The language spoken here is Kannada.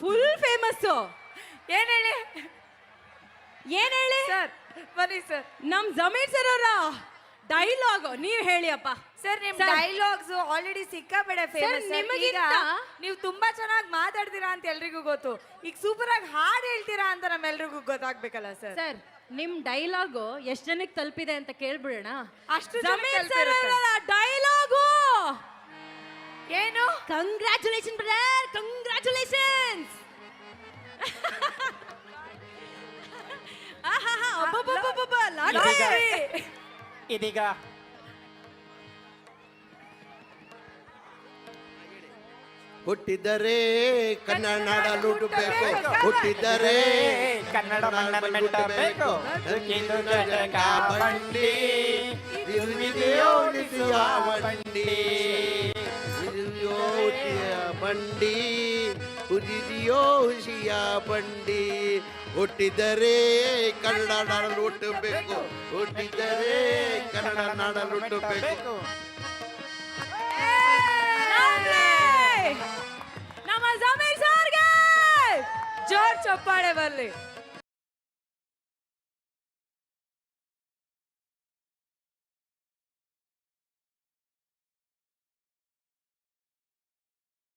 ಫುಲ್ ಫೇಮಸ್ ಏನ್ ಹೇಳಿ? ಏನ್ ಹೇಳಿ? ಸರ್ ಬನ್ನಿ ಸರ್. ನಮ್ ಜಮೀರ್ ಸರ್ ಅವರ ಡೈಲಾಗ್ ನೀವ್ ಹೇಳಿ ಅಪ್ಪ ಸರ್. ನಿಮ್. ಡೈಲಾಗ್ಸ್ ಆಲ್ರೆಡಿ ಸಿಕ್ಕಾಬೇಡ ಫೇಮಸ್ ಈಗ ನಿಮಗಿಂತ- ನೀವು ತುಂಬಾ ಚೆನ್ನಾಗಿ ಮಾತಾಡ್ತೀರಾ ಅಂತ ಎಲ್ರಿಗೂ ಗೊತ್ತು. ಈಗ ಸೂಪರ್ ಆಗಿ ಹಾಡ್ ಹೇಳ್ತೀರಾ ಅಂತ ನಮ್ಮೆಲ್ರಿಗೂ ಗೊತ್ತಾಗ್ಬೇಕಲ್ಲ ಸರ್. ಸರ್ ನಿಮ್ ಡೈಲಾಗ್ ಎಷ್ಟ್ ಜನಕ್ಕೆ ತಲುಪಿದೆ ಅಂತ ಕೇಳ್ಬಿಡೋಣ. ಅಷ್ಟು Zameer sir. Dialogue ಏನು ಕಂಗ್ರ್ಯಾಚುಲೇಷನ್ ಬ್ರದರ್ ಕಂಗ್ರ್ಯಾಚುಲೇಷನ್ಸ್ ಇದೀಗ- ಇದೀಗ ಹುಟ್ಟಿದರೆ ಕನ್ನಡ ನಾಡ ಲುಟಬೇಕು ಹುಟ್ಟಿದರೆ ಕನ್ನಡ ಮಣ್ಣ ಮೆಟ್ಟಬೇಕು ಇದು ಜನಕ ಬಂಡಿ ಇದು ಇದೆಯೋ ಉಳಿಸುವ ಬಂಡಿ ಉಳಿದೆಯೋ ಬಂಡಿ ಉದಿದೆಯೋ ಹುಸಿಯ ಬಂಡಿ ಹುಟ್ಟಿದರೆ ಕನ್ನಡ ನಾಡಲು ಹುಟ್ಟಬೇಕು. ಹುಟ್ಟಿದರೆ ಕನ್ನಡ ನಾಡಲು ಹುಟ್ಟಬೇಕು. ನಮ್ಮ ಜಮೀರ್ ಸರ್ಗೆ ಜೋರ್ ಚಪ್ಪಾಳೆ ಬರ್ಲಿ.